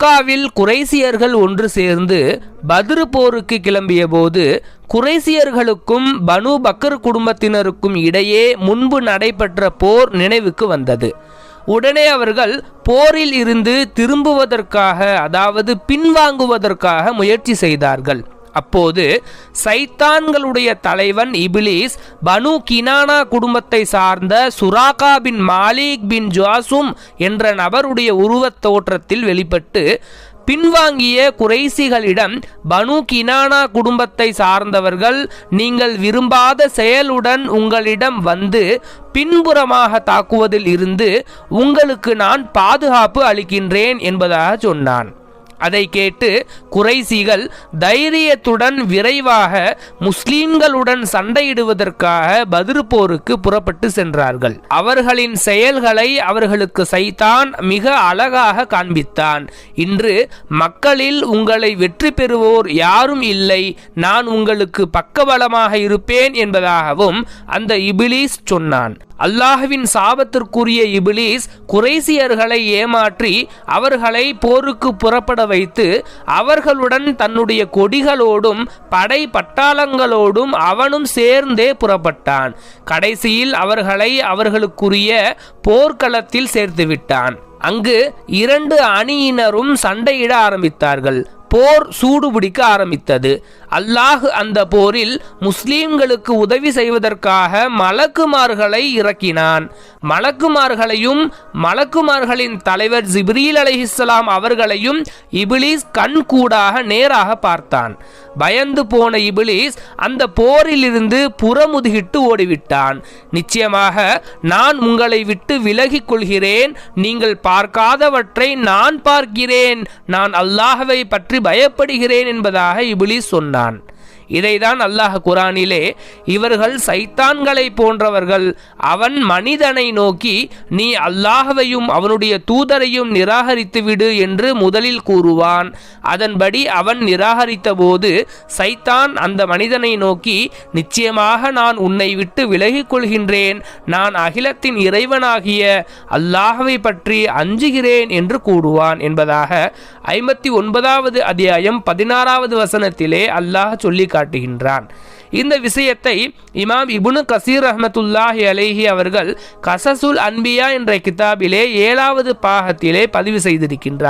மக்காவில் குறைசியர்கள் ஒன்று சேர்ந்து பத்ரு போருக்கு கிளம்பிய போது குறைசியர்களுக்கும் பனு பக்கர் குடும்பத்தினருக்கும் இடையே முன்பு நடைபெற்ற போர் நினைவுக்கு வந்தது. உடனே அவர்கள் போரில் இருந்து திரும்புவதற்காக அதாவது பின்வாங்குவதற்காக முயற்சி செய்தார்கள். அப்போது சைத்தான்களுடைய தலைவன் இபிலிஸ் பனு கினானா குடும்பத்தை சார்ந்த சுராகா பின் மாலிக் பின் ஜாசும் என்ற நபருடைய உருவத் தோற்றத்தில் வெளிப்பட்டு பின்வாங்கிய குறைசிகளிடம் பனு கினானா குடும்பத்தை சார்ந்தவர்கள் நீங்கள் விரும்பாத செயலுடன் உங்களிடம் வந்து பின்புறமாக தாக்குவதில் இருந்து உங்களுக்கு நான் பாதுகாப்பு அளிக்கின்றேன் என்பதாக சொன்னான். அதை கேட்டு குறைசிகள் தைரியத்துடன் விரைவாக முஸ்லீம்களுடன் சண்டையிடுவதற்காக பதிரு போருக்கு புறப்பட்டு சென்றார்கள். அவர்களின் செயல்களை அவர்களுக்கு சைத்தான் மிக அழகாக காண்பித்தான். இன்று மக்களில் உங்களை வெற்றி பெறுவோர் யாரும் இல்லை. நான் உங்களுக்கு பக்கபலமாக இருப்பேன் என்பதாகவும் அந்த இபிலிஸ் சொன்னான். அல்லாஹ்வின் சாபத்திற்குரிய இபிலிஸ் குறைசியர்களை ஏமாற்றி அவர்களை போருக்கு புறப்பட வைத்து அவர்களுடன் தன்னுடைய கொடிகளோடும் படை பட்டாளங்களோடும் அவனும் சேர்ந்தே புறப்பட்டான். கடைசியில் அவர்களை அவர்களுக்குரிய போர்க்களத்தில் சேர்த்துவிட்டான். அங்கு இரண்டு அணியினரும் சண்டையிட ஆரம்பித்தார்கள். போர் சூடுபிடிக்க ஆரம்பித்தது. அல்லாஹ் அந்த போரில் முஸ்லீம்களுக்கு உதவி செய்வதற்காக மலக்குமார்களை இறக்கினான். மலக்குமார்களையும் மலக்குமார்களின் தலைவர் ஜிப்ரீல் அலைஹிஸ்ஸலாம் அவர்களையும் இபிலிஸ் கண்கூடாக நேராக பார்த்தான். பயந்து போன இபிலிஸ் அந்த போரிலிருந்து புறமுதுகிட்டு ஓடிவிட்டான். நிச்சயமாக நான் உங்களை விட்டு விலகிக் கொள்கிறேன். நீங்கள் பார்க்காதவற்றை நான் பார்க்கிறேன். நான் அல்லாஹவை பற்றி பயப்படுகிறேன் என்பதாக இபிலிஸ் சொன்னான் இதைதான் அல்லாஹ் குரானிலே இவர்கள் சைத்தான்களை போன்றவர்கள் அவன் மனிதனை நோக்கி நீ அல்லாஹவையும் அவனுடைய தூதரையும் நிராகரித்து விடு என்று முதலில் கூறுவான். அதன்படி அவன் நிராகரித்த போது சைத்தான் அந்த மனிதனை நோக்கி நிச்சயமாக நான் உன்னை விட்டு விலகிக் கொள்கின்றேன். நான் அகிலத்தின் இறைவனாகிய அல்லாஹவை பற்றி அஞ்சுகிறேன் என்று கூறுவான். என்பதாக ஐம்பத்தி ஒன்பதாவது அத்தியாயம் பதினாறாவது வசனத்திலே அல்லாஹ் சொல்லி சுட்டிக்காட்டுகின்றான் இந்த விஷயத்தை இமாம் இபுனு கசீர் ரஹமத்துல்லாஹி அலேஹி அவர்கள் கசசுல் அன்பியா என்ற கிதாபிலே ஏழாவது பாகத்திலே பதிவு செய்திருக்கின்றார்.